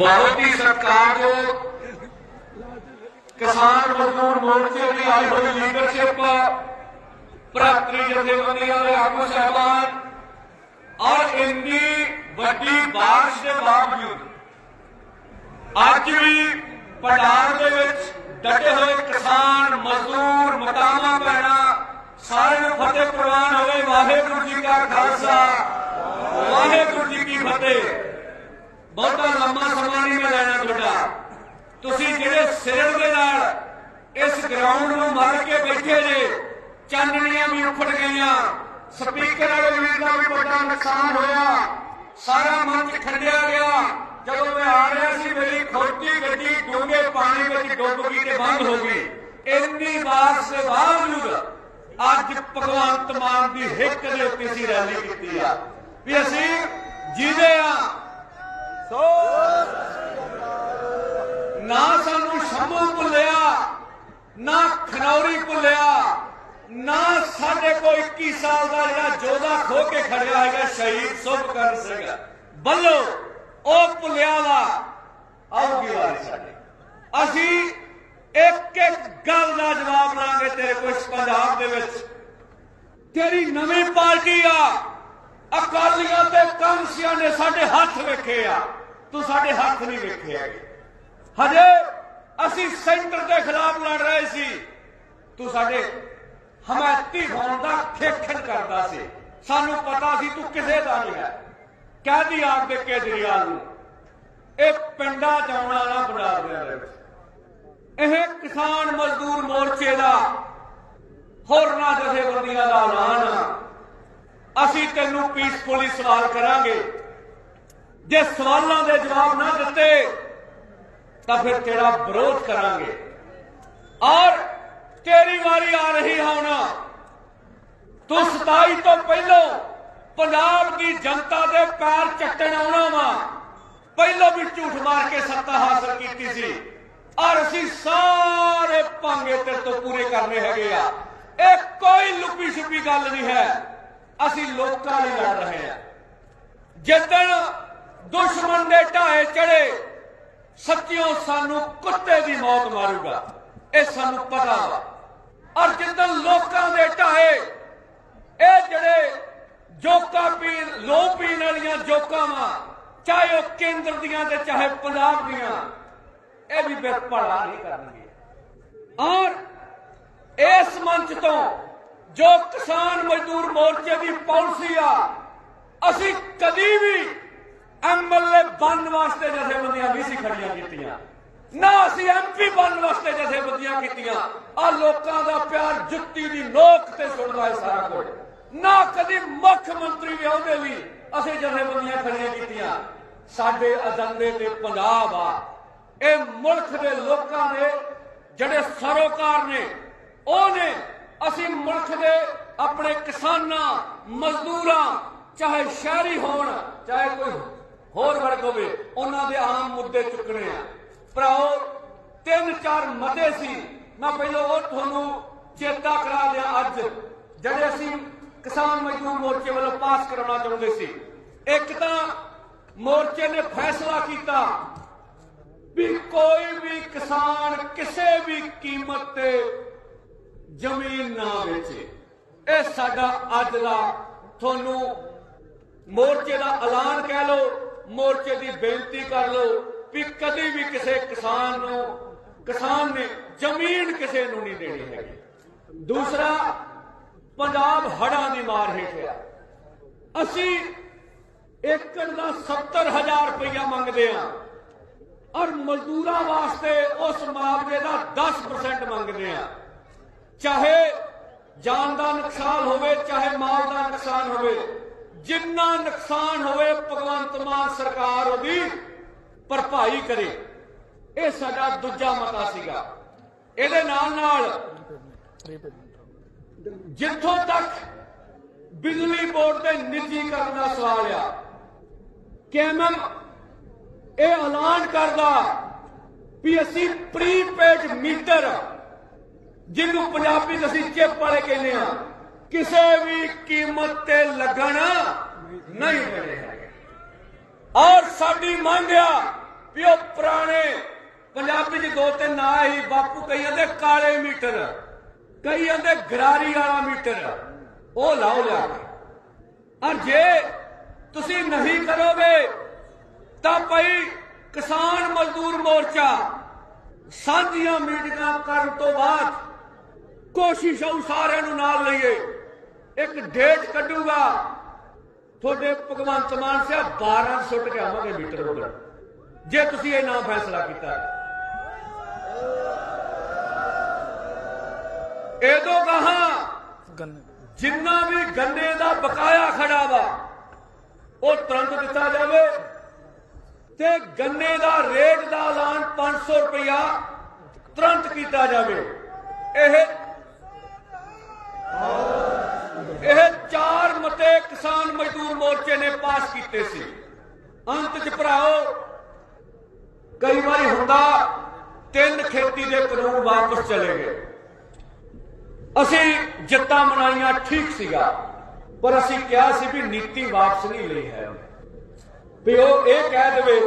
ਬਹੁਤ ਹੀ ਸਤਿਕਾਰਯੋਗ ਕਿਸਾਨ ਮਜ਼ਦੂਰ ਮੋਰਚੇ ਦੀ ਆਈ ਹੋਈ ਲੀਡਰਸ਼ਿਪ ਭਰਾਤਰੀ ਜਥੇਬੰਦੀਆਂ ਦੇ ਆਗੂ ਸਹਿਬਾਨ, ਔਰ ਇੰਨੀ ਵੱਡੀ ਬਾਰਿਸ਼ ਦੇ ਬਾਵਜੂਦ ਅੱਜ ਵੀ ਪਟਾਰ ਦੇ ਵਿੱਚ ਡਟੇ ਹੋਏ ਕਿਸਾਨ, ਮਜ਼ਦੂਰ ਮਤਾਮਾ ਪੈਣਾ ਸਾਰਿਆਂ ਨੂੰ ਫਤਿਹ ਪ੍ਰਵਾਨ ਹੋਵੇ। ਵਾਹਿਗੁਰੂ ਜੀ ਕਾ ਖਾਲਸਾ, ਵਾਹਿਗੁਰੂ ਜੀ ਕੀ ਫਤਿਹ। ਬਹੁਤਾ ਲੰਮਾ ਸਮਾਂ ਨਹੀਂ ਮੈਂ ਲੈਣਾ ਤੁਹਾਡਾ। ਤੁਸੀਂ ਜਿਹੜੇ ਸਿਰ ਦੇ ਨਾਲ ਇਸ ਗਰਾਊਂਡ ਨੂੰ ਮਾਰ ਕੇ ਬੈਠੇ ਜੇ ਚਾਨਣੀਆਂ ਵੀ ਉੱਪੜ ਗਈਆਂ। ਸਪੀਕਰ ਵਾਲੇ ਵੀਰ ਦਾ ਵੀ ਵੱਡਾ ਨੁਕਸਾਨ ਹੋਇਆ। ਸਾਰਾ ਮੰਚ ਖੰਡਿਆ ਗਿਆ। ਜਦੋਂ ਮੈਂ ਆ ਰਿਹਾ ਸੀ ਮੇਰੀ ਖੋਟੀ ਗੱਡੀ ਡੂੰਘੇ ਪਾਣੀ ਵਿੱਚ ਡੁੱਬ ਗਈ ਤੇ ਬੰਦ ਹੋ ਗਈ। ਇੰਨੀ ਬਾਰਿਸ਼ ਦੇ ਬਾਵਜੂਦ ਅੱਜ ਭਗਵੰਤ ਮਾਨ ਦੀ ਹਿੱਕ ਦੇ ਉੱਤੇ ਸੀ ਰੈਲੀ ਕੀਤੀ ਆ। ਵੀ ਅਸੀਂ ਜੀਦੇ ਆ। ਖਨੌਰੀ ਭੁੱਲਿਆ। ਨਾ ਸਾਡੇ ਕੋਲ 21 ਸਾਲ ਦਾ ਜਿਹੜਾ ਜੋਧਾ ਖੋ ਕੇ ਖੜਿਆ ਹੈਗਾ, ਸ਼ਹੀਦ ਸੁਭਕਰਨ ਸਿੰਘ। ਬੱਲੋ, ਉਹ ਭੁੱਲਿਆ ਵਾ। ਆਉਗੀ ਵਾਰੀ ਸਾਡੇ। ਅਸੀਂ ਇੱਕ ਇੱਕ ਗੱਲ ਦਾ ਜਵਾਬ ਲਾਂਗੇ ਤੇਰੇ ਕੋਲ ਪੰਜਾਬ ਦੇ ਵਿੱਚ। ਤੇਰੀ ਨਵੀਂ ਪਾਰਟੀ ਆ। ਅਕਾਲੀਆਂ ਤੇ ਕਾਂਗਰਸੀਆਂ ਨੇ ਸਾਡੇ ਹੱਥ ਵੇਖੇ ਆ। ਤੂੰ ਸਾਡੇ ਹੱਥ ਨਹੀਂ ਵੇਖੇ ਹੈਗੇ। ਹਜੇ ਅਸੀਂ ਸੈਂਟਰ ਦੇ ਖਿਲਾਫ ਲੜ ਰਹੇ ਸੀ। ਤੂੰ ਸਾਡੇ ਹਮਾਇਤੀ ਹੋਣ ਦਾ ਖੇਖਣ ਕਰਦਾ ਸੀ। ਸਾਨੂੰ ਪਤਾ ਸੀ ਤੂੰ ਕਿਸੇ ਦਾ ਨਹੀਂ ਹੈ। ਕਹਦੀ ਆਪ ਦੇ ਕੇਜਰੀਵਾਲ ਨੂੰ, ਇਹ ਪਿੰਡਾਂ ਚ ਵਾਲਾ ਬਣਾ ਦੇ ਇਹ ਕਿਸਾਨ ਮਜ਼ਦੂਰ ਮੋਰਚੇ ਦਾ ਹੋਰਨਾਂ ਜਥੇਬੰਦੀਆਂ ਦਾ ਐਲਾਨ ਆ। ਅਸੀਂ ਤੈਨੂੰ ਪੀਸਫੁਲੀ ਸਵਾਲ ਕਰਾਂਗੇ। ਜੇ ਸਵਾਲਾਂ ਦੇ ਜਵਾਬ ਨਾ ਦਿੱਤੇ, ਤਾਂ ਫਿਰ ਤੇਰਾ ਵਿਰੋਧ ਕਰਾਂਗੇ। ਔਰ ਤੇਰੀ ਵਾਰੀ ਆ ਰਹੀ ਹੈ ਹੁਣ। ਤੂੰ 27 ਤੋਂ ਪਹਿਲਾਂ ਪੰਜਾਬ ਦੀ ਜਨਤਾ ਦੇ ਪੈਰ ਚੱਟਣ ਆਉਣਾ ਵਾ। ਪਹਿਲਾਂ ਵੀ ਝੂਠ ਮਾਰ ਕੇ ਸੱਤਾ ਹਾਸਲ ਕੀਤੀ ਸੀ। ਔਰ ਅਸੀਂ ਸਾਰੇ ਭਾਂਗੇ ਤੇਰੇ ਤੋਂ ਪੂਰੇ ਕਰਨੇ ਹੈਗੇ ਆ। ਇਹ ਕੋਈ ਲੁਕੀ ਛੁਪੀ ਗੱਲ ਨਹੀਂ ਹੈ। ਅਸੀਂ ਲੋਕਾਂ ਲਈ ਲੜ ਰਹੇ ਹਾਂ। ਜਿੱਦਣ ਦੁਸ਼ਮਣ ਦੇ ਢਾਏ ਚੜੇ ਸੱਚਿਓ ਸਾਨੂੰ ਕੁੱਤੇ ਦੀ ਮੌਤ ਮਾਰੂਗਾ। ਇਹ ਸਾਨੂੰ ਪਤਾ ਵਾ। ਔਰ ਜਿੱਦਣ ਲੋਕਾਂ ਦੇ ਢਾਏ ਇਹ ਜਿਹੜੇ ਜੋਕਾ ਪੀਣ, ਲੋ ਪੀਣ ਵਾਲੀਆਂ ਜੋਕਾਂ ਵਾ, ਚਾਹੇ ਉਹ ਕੇਂਦਰ ਦੀਆਂ ਤੇ ਚਾਹੇ ਪੰਜਾਬ ਦੀਆਂ, ਇਹ ਵੀ ਬੇਪੜਾ ਨਹੀਂ ਕਰਨਗੇ। ਔਰ ਇਸ ਮੰਚ ਤੋਂ ਜੋ ਕਿਸਾਨ ਮਜ਼ਦੂਰ ਮੋਰਚੇ ਦੀ ਪਾਲਿਸੀ ਆ, ਅਸੀਂ ਕਦੀ ਵੀ ਐਮਐਲਏ ਬਣਨ ਵਾਸਤੇ ਜਥੇਬੰਦੀਆਂ ਨਹੀਂ ਸੀ ਖੜੀਆਂ ਕੀਤੀਆਂ। ਨਾ ਅਸੀਂ ਐਮਪੀ ਬਣਨ ਵਾਸਤੇ ਜਥੇਬੰਦੀਆਂ ਕੀਤੀਆਂ। ਆ ਲੋਕਾਂ ਦਾ ਪਿਆਰ ਜੁੱਤੀ ਦੀ ਨੋਕ ਤੇ ਸੁਣਦਾ ਹੈ ਸਾਰਾ ਕੁਝ ਨਾ ਕਦੀ ਮੁੱਖ ਮੰਤਰੀ ਵੀ ਆਉਂਦੇ ਵੀ ਅਸੀਂ ਜਥੇਬੰਦੀਆਂ ਖੜੀਆਂ ਕੀਤੀਆਂ। ਸਾਡੇ ਅਜੰਡੇ ਤੇ ਪੰਜਾਬ ਆ। ਇਹ ਮੁਲਕ ਦੇ ਲੋਕਾਂ ਦੇ ਜਿਹੜੇ ਸਰੋਕਾਰ ਨੇ, ਉਹਨੇ ਅਸੀਂ ਮੁਲਕ ਦੇ ਆਪਣੇ ਕਿਸਾਨਾਂ, ਮਜ਼ਦੂਰਾਂ, ਚਾਹੇ ਸ਼ਹਿਰੀ ਹੋਣ, ਚਾਹੇ ਕੋਈ ਹੋਰ ਵਰਗ ਹੋਵੇ, ਉਹਨਾਂ ਦੇ ਆਮ ਮੁੱਦੇ ਚੁੱਕਣੇ ਆ। ਭਰਾਓ, ਤਿੰਨ ਚਾਰ ਮਤੇ ਸੀ। ਮੈਂ ਪਹਿਲਾਂ ਉਹ ਤੁਹਾਨੂੰ ਚੇਤਾ ਕਰਾ ਲਿਆ ਅੱਜ, ਜਿਹੜੇ ਅਸੀਂ ਕਿਸਾਨ ਮਜ਼ਦੂਰ ਮੋਰਚੇ ਵੱਲੋਂ ਪਾਸ ਕਰਾਉਣਾ ਚਾਹੁੰਦੇ ਸੀ। ਇੱਕ ਤਾਂ ਮੋਰਚੇ ਨੇ ਫੈਸਲਾ ਕੀਤਾ ਵੀ ਕੋਈ ਵੀ ਕਿਸਾਨ ਕਿਸੇ ਵੀ ਕੀਮਤ ਤੇ ਜ਼ਮੀਨ ਨਾ ਵੇਚੇ। ਇਹ ਸਾਡਾ ਅੱਜ ਦਾ ਤੁਹਾਨੂੰ ਮੋਰਚੇ ਦਾ ਐਲਾਨ ਕਹਿ ਲਓ, ਮੋਰਚੇ ਦੀ ਬੇਨਤੀ ਕਰ ਲਓ। ਵੀ ਕਦੀ ਵੀ ਕਿਸੇ ਕਿਸਾਨ ਨੂੰ, ਕਿਸਾਨ ਨੇ ਜ਼ਮੀਨ ਕਿਸੇ ਨੂੰ ਨਹੀਂ ਦੇਣੀ ਹੈਗੀ। ਦੂਸਰਾ, ਪੰਜਾਬ ਹੜਾਂ ਦੀ ਮਾਰ ਹੇਠ ਆ। ਅਸੀਂ ਏਕੜ ਦਾ 70000 ਰੁਪਇਆ ਮੰਗਦੇ ਆ ਔਰ ਮਜ਼ਦੂਰਾਂ ਵਾਸਤੇ ਉਸ ਮੁਆਵਜ਼ੇ ਦਾ 10% ਮੰਗਦੇ ਆ ਚਾਹੇ ਜਾਨ ਦਾ ਨੁਕਸਾਨ ਹੋਵੇ, ਚਾਹੇ ਮਾਲ ਦਾ ਨੁਕਸਾਨ ਹੋਵੇ, ਜਿੰਨਾ ਨੁਕਸਾਨ ਹੋਵੇ, ਭਗਵੰਤ ਮਾਨ ਸਰਕਾਰ ਉਹਦੀ ਭਰਪਾਈ ਕਰੇ। ਇਹ ਸਾਡਾ ਦੂਜਾ ਮਤਾ ਸੀਗਾ। ਇਹਦੇ ਨਾਲ ਨਾਲ ਜਿੱਥੋਂ ਤੱਕ ਬਿਜਲੀ ਬੋਰਡ ਦੇ ਨਿੱਜੀਕਰਨ ਦਾ ਸਵਾਲ ਆ ਕੇਮਮ ਇਹ ਐਲਾਨ ਕਰਦਾ ਵੀ ਅਸੀਂ ਪ੍ਰੀਪੇਡ ਮੀਟਰ, ਜਿਹਨੂੰ ਪੰਜਾਬੀ 'ਚ ਅਸੀਂ ਚਿੱਪ ਵਾਲੇ ਕਹਿੰਦੇ ਆ ਕਿਸੇ ਵੀ ਕੀਮਤ ਤੇ ਲੱਗਣ ਨਹੀਂ ਦੇਣੇ ਔਰ ਸਾਡੀ ਮੰਗ ਆ ਵੀ ਉਹ ਪੁਰਾਣੇ ਪੰਜਾਬੀ ਚ ਦੋ ਤਿੰਨ ਨਾਂ ਹੀ ਬਾਪੂ ਕਈ ਕਹਿੰਦੇ ਕਾਲੇ ਮੀਟਰ ਕਈ ਕਹਿੰਦੇ ਗਰਾਰੀ ਵਾਲਾ ਮੀਟਰ, ਉਹ ਲਾਓ ਲਿਆ ਔਰ ਜੇ ਤੁਸੀਂ ਨਹੀਂ ਕਰੋਗੇ, ਤਾਂ ਭਾਈ ਕਿਸਾਨ ਮਜ਼ਦੂਰ ਮੋਰਚਾ ਸਾਂਝੀਆਂ ਮੀਟਿੰਗਾਂ ਕਰਨ ਤੋਂ ਬਾਅਦ ਕੋਸ਼ਿਸ਼ ਹੋਊ ਸਾਰਿਆਂ ਨੂੰ ਨਾਲ ਲਈਏ। ਇੱਕ ਡੇਟ ਕੱਢੂਗਾ, ਤੁਹਾਡੇ ਭਗਵੰਤ ਮਾਨ ਸਾਹਿਬ 12 ਸੁੱਟ ਕੇ ਆਵਾਂਗੇ ਮੀਟਰ ਉੱਪਰ ਜੇ ਤੁਸੀਂ ਇਹ ਨਾ ਫੈਸਲਾ ਕੀਤਾ। ਇਹਦੋਂ ਕਹਾ ਜਿੰਨਾ ਵੀ ਗੰਨੇ ਦਾ ਬਕਾਇਆ ਖੜਾ ਵਾ, ਉਹ ਤੁਰੰਤ ਦਿੱਤਾ ਜਾਵੇ ਤੇ ਗੰਨੇ ਦਾ ਰੇਟ ਦਾ ਐਲਾਨ 500 ਰੁਪਇਆ ਤੁਰੰਤ ਕੀਤਾ ਜਾਵੇ। ਇਹ ਇਹ ਚਾਰ ਮਤੇ ਕਿਸਾਨ ਮਜ਼ਦੂਰ ਮੋਰਚੇ ਨੇ ਪਾਸ ਕੀਤੇ ਸੀ। ਅੰਤ ਚ ਭਰਾਓ ਕਈ ਵਾਰੀ ਹੁੰਦਾ ਤਿੰਨ ਖੇਤੀ ਦੇ ਕਾਨੂੰਨ ਵਾਪਸ ਚਲੇ ਗਏ। ਅਸੀਂ ਜਿੱਤਾਂ ਮਨਾਈਆਂ ਠੀਕ ਸੀਗਾ, ਪਰ ਅਸੀਂ ਕਿਹਾ ਸੀ ਵੀ ਨੀਤੀ ਵਾਪਸ ਨਹੀਂ ਲਈ ਹੈ। ਵੀ ਉਹ ਇਹ ਕਹਿ ਦੇਵੇ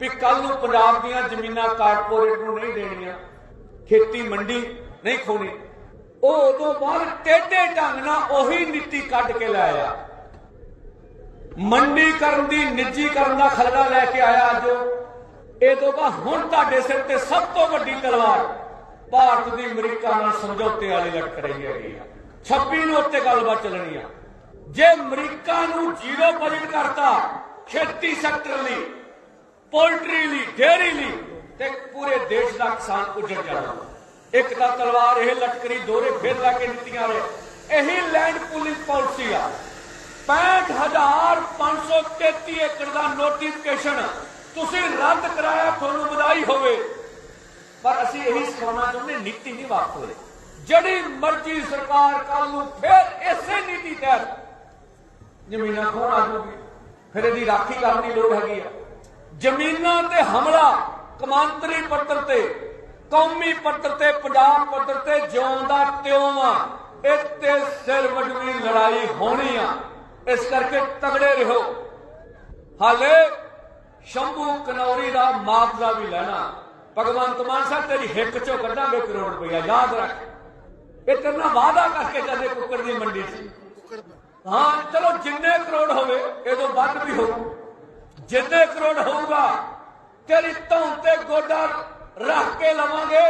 ਵੀ ਕੱਲ ਨੂੰ ਪੰਜਾਬ ਦੀਆਂ ਜ਼ਮੀਨਾਂ ਕਾਰਪੋਰੇਟ ਨੂੰ ਨਹੀਂ ਦੇਣੀਆਂ, ਖੇਤੀ ਮੰਡੀ ਨਹੀਂ ਖੋਣੀ। ਉਹ ਉਦੋਂ ਬਾਅਦ ਟੇਢੇ ਢੰਗ ਨਾਲ ਉਹੀ ਨੀਤੀ ਕੱਢ ਕੇ ਲੈ ਆਇਆ। ਮੰਡੀਕਰਨ ਦੀ ਨਿੱਜੀਕਰਨ ਦਾ ਖਲੜਾ ਲੈ ਕੇ ਆਇਆ ਅੱਜ ਉਹ। ਇਹ ਤੋਂ ਬਾਅਦ ਹੁਣ ਤੁਹਾਡੇ ਸਿਰ ਤੇ ਸਭ ਤੋਂ ਵੱਡੀ ਤਲਵਾਰ ਭਾਰਤ ਦੀ ਅਮਰੀਕਾ ਨਾਲ ਸਮਝੌਤੇ ਵਾਲੀ ਲਟਕ ਰਹੀ ਹੈਗੀ 26 ਨੂੰ ਉੱਤੇ ਗੱਲਬਾਤ ਚੱਲਣੀ ਆ। ਜੇ ਅਮਰੀਕਾ ਨੂੰ ਜ਼ੀਰੋ ਬਜਟ ਕਰਤਾ, ਖੇਤੀ ਸੈਕਟਰ ਲਈ ਪੋਲਟਰੀ ਲਈ ਡੇਅਰੀ ਲਈ, ਤੇ ਪੂਰੇ ਦੇਸ਼ ਦਾ ਕਿਸਾਨ ਉੱਜੜ ਜਾਣਾ ਇੱਕ ਤਾਂ ਤਲਵਾਰ ਇਹ ਲਟਕਰੀ ਦੋਰੇ ਫੇਰ ਲਾ ਕੇ ਦਿੱਤੀਆਂ ਵੇ ਇਹੀ ਲੈਂਡ ਪੁਲਿਸ ਪਾਲਿਸੀ ਆ। 65533 ਏਕੜ ਦਾ ਨੋਟੀਫਿਕੇਸ਼ਨ ਤੁਸੀਂ ਰੱਦ ਕਰਾਇਆ, ਤੁਹਾਨੂੰ ਵਧਾਈ ਹੋਵੇ। ਪਰ ਅਸੀਂ ਇਹੀ ਸਿਖਾਉਣਾ ਚਾਹੁੰਦੇ ਨੀਤੀ ਨਹੀਂ ਵਾਪਰੇ ਜਿਹੜੀ ਮਰਜ਼ੀ ਸਰਕਾਰ ਕੱਲ ਨੂੰ ਫਿਰ ਇਸੇ ਨੀਤੀ ਤਹਿਤ। ਜ਼ਮੀਨਾਂ ਖੋਣ ਆ ਜੂਗੀ ਫਿਰ ਇਹਦੀ ਰਾਖੀ ਕਰਨ ਦੀ ਲੋੜ ਹੈਗੀ ਆ। ਜ਼ਮੀਨਾਂ ਤੇ ਹਮਲਾ ਕਮਾਂਤਰੀ ਪੱਧਰ ਤੇ, ਕੌਮੀ ਪੱਧਰ ਤੇ, ਪੰਜਾਬ ਪੱਧਰ ਤੇ ਜਿਉਂਦਾ ਦਾ ਇੱਥੇ ਸਿਰ ਵਡਵੀ ਲੜਾਈ ਹੋਣੀ ਆ। ਇਸ ਕਰਕੇ ਤਗੜੇ ਰਹੋ। ਹਾਲੇ ਸ਼ੰਭੂ ਕਨੌਰੀ ਦਾ ਮੁਆਵਜ਼ਾ ਵੀ ਲੈਣਾ। ਭਗਵੰਤ ਮਾਨ ਸਾਹਿਬ, ਤੇਰੀ ਹਿੱਕ ਚੋਂ ਕੱਢਾਂਗੇ ਕਰੋੜ ਰੁਪਇਆ, ਯਾਦ ਰੱਖ। ਇਹ ਤੇਰੇ ਨਾਲ ਵਾਅਦਾ ਕਰਕੇ ਜਾਂਦੇ ਕੁੱਕਰ ਦੀ ਮੰਡੀ 'ਚ। ਹਾਂ, ਚਲੋ ਜਿੰਨੇ ਕਰੋੜ ਹੋਵੇ, ਇਹਦੋਂ ਵੱਧ ਵੀ ਹੋਊ। ਜਿੰਨੇ ਕਰੋੜ ਹੋਊਗਾ, ਤੇਰੀ ਧੌਣ ਤੇ ਗੋਡਾ ਰੱਖ ਕੇ ਲਵਾਂਗੇ।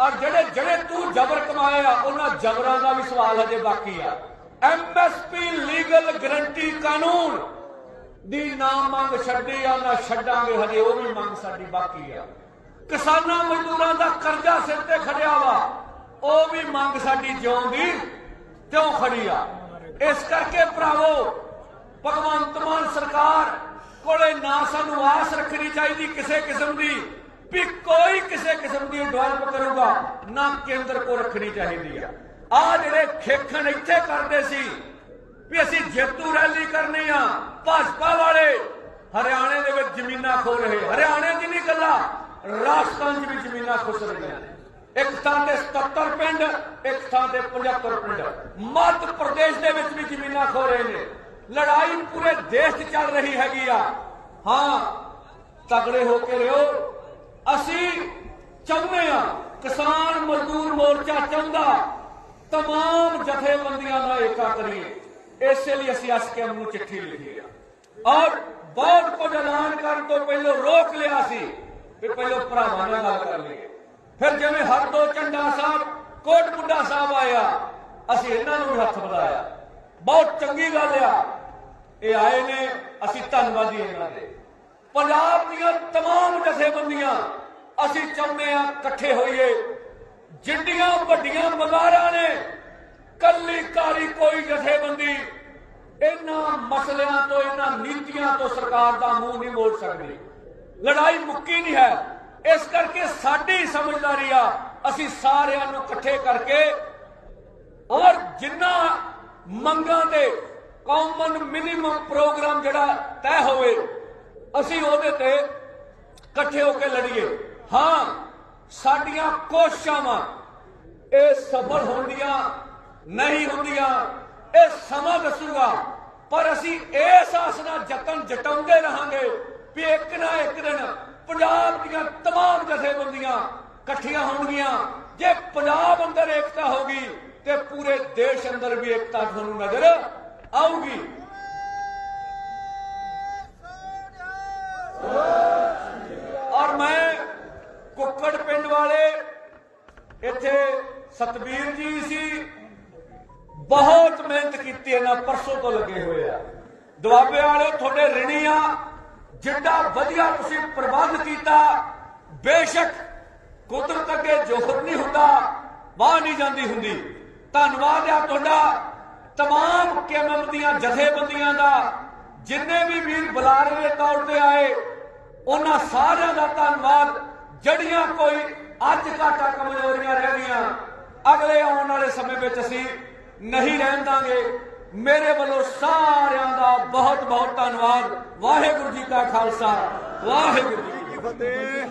ਔਰ ਜਿਹੜੇ ਜਿਹੜੇ ਤੂੰ ਜ਼ਬਰ ਕਮਾਏ ਆ, ਉਹਨਾਂ ਜ਼ਬਰਾਂ ਦਾ ਵੀ ਸਵਾਲ ਹਜੇ ਬਾਕੀ ਆ। ਐਮਐਸਪੀ ਲੀਗਲ ਗਰੰਟੀ ਕਾਨੂੰਨ ਦੀ ਨਾ ਮੰਗ ਛੱਡੀ ਆ, ਨਾ ਛੱਡਾਂਗੇ, ਹਜੇ ਉਹ ਵੀ ਮੰਗ ਸਾਡੀ ਬਾਕੀ ਆ। ਕਿਸਾਨਾਂ ਮਜ਼ਦੂਰਾਂ ਦਾ ਕਰਜ਼ਾ ਸਿਰ ਤੇ ਖੜਿਆ ਵਾ, ਉਹ ਵੀ ਮੰਗ ਸਾਡੀ ਜਿਉਂ ਦੀ ਤਿਉਂ ਖੜੀ ਆ। ਇਸ ਕਰਕੇ ਭਰਾਵੋ, ਭਗਵੰਤ ਮਾਨ ਸਰਕਾਰ ਕੋਲੇ ਨਾ ਸਾਨੂੰ ਆਸ ਰੱਖਣੀ ਚਾਹੀਦੀ ਕਿਸੇ ਕਿਸਮ ਦੀ ਵੀ ਕੋਈ ਕਿਸੇ ਕਿਸਮ ਦੀ ਡਿਵੈਲਪ ਕਰੂਗਾ, ਨਾ ਕੇਂਦਰ ਕੋ ਰੱਖਣੀ ਚਾਹੀਦੀ ਆ। ਆ ਜਿਹੜੇ ਖੇਖਣ ਇੱਥੇ ਕਰਦੇ ਸੀ ਵੀ ਅਸੀਂ ਜੇਤੂ ਰੈਲੀ ਕਰਨੀ ਆ, ਭਾਜਪਾ ਵਾਲੇ। ਹਰਿਆਣੇ ਦੇ ਵਿੱਚ ਜ਼ਮੀਨਾਂ ਖੋ ਰਹੇ। ਹਰਿਆਣੇ 'ਚ ਨਹੀਂ ਕੱਲਾ ਰਾਜਸਥਾਨ 'ਚ ਵੀ ਜ਼ਮੀਨਾਂ ਖੁੱਸ ਰਹੀਆਂ ਇੱਕ ਥਾਂ ਤੇ 77 ਪਿੰਡ, ਇੱਕ ਥਾਂ ਤੇ 75 ਪਿੰਡ। ਮੱਧ ਪ੍ਰਦੇਸ਼ ਦੇ ਵਿੱਚ ਵੀ ਜ਼ਮੀਨਾਂ ਖੋ ਰਹੇ ਨੇ। ਲੜਾਈ ਪੂਰੇ ਦੇਸ਼ 'ਚ ਚੱਲ ਰਹੀ ਹੈਗੀ ਆ। ਹਾਂ, ਤਗੜੇ ਹੋ ਕੇ ਰਹੋ ਅਸੀਂ ਚਾਹੁੰਦੇ ਆ, ਕਿਸਾਨ ਮਜ਼ਦੂਰ ਮੋਰਚਾ ਚਾਹੁੰਦਾ, ਤਮਾਮ ਜਥੇਬੰਦੀਆਂ ਦਾ ਏਕਾ ਕਰੀਏ। ਇਸੇ ਲਈ ਅਸੀਂ ਐਸਕੇਐਮ ਨੂੰ ਚਿੱਠੀ ਲਿਖੀ ਆ। ਔਰ ਬਹੁਤ ਕੁਝ ਐਲਾਨ ਕਰਨ ਤੋਂ ਪਹਿਲਾਂ ਰੋਕ ਲਿਆ ਸੀ ਵੀ ਪਹਿਲਾਂ ਭਰਾਵਾਂ ਨਾਲ ਗੱਲ ਕਰ ਲਈਏ। ਫਿਰ ਜਿਵੇਂ ਹਰਦੋ ਚੰਡਾ ਸਾਹਿਬ, ਕੋਟ ਬੁੱਢਾ ਸਾਹਿਬ ਆਇਆ, ਅਸੀਂ ਇਹਨਾਂ ਨੂੰ ਵੀ ਹੱਥ ਵਧਾਇਆ। ਬਹੁਤ ਚੰਗੀ ਗੱਲ ਆ। ਇਹ ਆਏ ਨੇ, ਅਸੀਂ ਧੰਨਵਾਦੀ ਇਹਨਾਂ ਦੇ। ਪੰਜਾਬ ਦੀਆਂ ਤਮਾਮ ਜਥੇਬੰਦੀਆਂ, ਅਸੀਂ ਚਾਹੁੰਦੇ ਆ ਇਕੱਠੇ ਹੋਈਏ। ਜਿੰਨੀਆਂ ਵੱਡੀਆਂ ਮਜ਼ਾਰਾਂ ਨੇ ਕੱਲੀ ਕਾਰੀ ਕੋਈ ਜਥੇਬੰਦੀ ਇਹਨਾਂ ਮਸਲਿਆਂ ਤੋਂ, ਇਹਨਾਂ ਨੀਤੀਆਂ ਤੋਂ ਸਰਕਾਰ ਦਾ ਮੂੰਹ ਨਹੀਂ ਮੋੜ ਸਕਦੀ। ਲੜਾਈ ਮੁੱਕੀ ਨਹੀਂ ਹੈ। ਇਸ ਕਰਕੇ ਸਾਡੀ ਸਮਝਦਾਰੀ ਆ, ਅਸੀਂ ਸਾਰਿਆਂ ਨੂੰ ਇਕੱਠੇ ਕਰਕੇ ਔਰ ਜਿੰਨਾ ਮੰਗਾਂ ਦੇ ਕਾਮਨ ਮਿਨੀਮਮ ਪ੍ਰੋਗਰਾਮ ਜਿਹੜਾ ਤੈਅ ਹੋਵੇ, ਅਸੀਂ ਉਹਦੇ ਤੇ ਇਕੱਠੇ ਹੋ ਕੇ ਲੜੀਏ। ਹਾਂ, ਸਾਡੀਆਂ ਕੋਸ਼ਿਸ਼ਾਂ ਇਹ ਸਫਲ ਹੁੰਦੀਆਂ ਨਹੀਂ ਹੁੰਦੀਆਂ ਇਹ ਸਮਾਂ ਦੱਸੂਗਾ ਪਰ ਅਸੀਂ ਇਸ ਆਸ ਨਾਲ ਯਤਨ ਜਟਾਉਂਦੇ ਰਹਾਂਗੇ ਵੀ ਇੱਕ ਨਾ ਇੱਕ ਦਿਨ ਪੰਜਾਬ ਦੀਆਂ तमाम ਜਥੇਬੰਦੀਆਂ ਇਕੱਠੀਆਂ ਹੋਣਗੀਆਂ ਜੇ ਪੰਜਾਬ ਅੰਦਰ ਏਕਤਾ ਹੋਗੀ ਤੇ ਪੂਰੇ ਦੇਸ਼ ਅੰਦਰ ਵੀ ਏਕਤਾ ਤੁਹਾਨੂੰ ਨਜ਼ਰ ਆਊਗੀ ਔਰ ਮੈਂ ਕੁੱਕੜ ਪਿੰਡ ਵਾਲੇ ਇੱਥੇ ਸਤਬੀਰ ਜੀ ਸੀ ਬਹੁਤ ਮਿਹਨਤ ਕੀਤੀ ਇਹਨਾਂ ਪਰਸੋਂ ਤੋਂ ਲੱਗੇ ਹੋਏ ਆ ਦੁਆਬੇ ਵਾਲੇ ਤੁਹਾਡੇ ਰਿਣੀ ਆ ਜਿੱਡਾ ਵਧੀਆ ਤੁਸੀਂ ਪ੍ਰਬੰਧ ਕੀਤਾ ਬੇਸ਼ੱਕ ਕੁਦਰਤ ਅੱਗੇ ਜੋਹਰ ਨਹੀਂ ਹੁੰਦਾ ਵਾਹ ਨਹੀਂ ਜਾਂਦੀ ਹੁੰਦੀ ਧੰਨਵਾਦ ਆ ਤੁਹਾਡਾ तमाम ਕੇਮਮ ਦੀਆਂ ਜਥੇਬੰਦੀਆਂ ਦਾ ਜਿੰਨੇ ਵੀ ਵੀਰ ਬੁਲਾਰੇ ਦੇ ਤੌਰ ਤੇ ਆਏ ਉਹਨਾਂ ਸਾਰਿਆਂ ਦਾ ਧੰਨਵਾਦ ਜੜੀਆਂ ਕੋਈ ਅੱਜ ਘਾਟਾ ਕਮਜ਼ੋਰੀਆਂ ਰਹਿ ਗਈਆਂ ਅਗਲੇ ਆਉਣ ਵਾਲੇ ਸਮੇਂ ਵਿੱਚ ਅਸੀਂ ਨਹੀਂ ਰਹਿਣ ਦਾਂਗੇ। ਮੇਰੇ ਵੱਲੋਂ ਸਾਰਿਆਂ ਦਾ ਬਹੁਤ ਬਹੁਤ ਧੰਨਵਾਦ। ਵਾਹਿਗੁਰੂ ਜੀ ਕਾ ਖਾਲਸਾ। ਵਾਹਿਗੁਰੂ ਜੀ ਕੀ ਫਤਿਹ।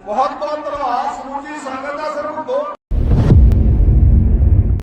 ਬਹੁਤ ਬਹੁਤ ਧੰਨਵਾਦ। ਸਮੂਹ ਸੰਗਤ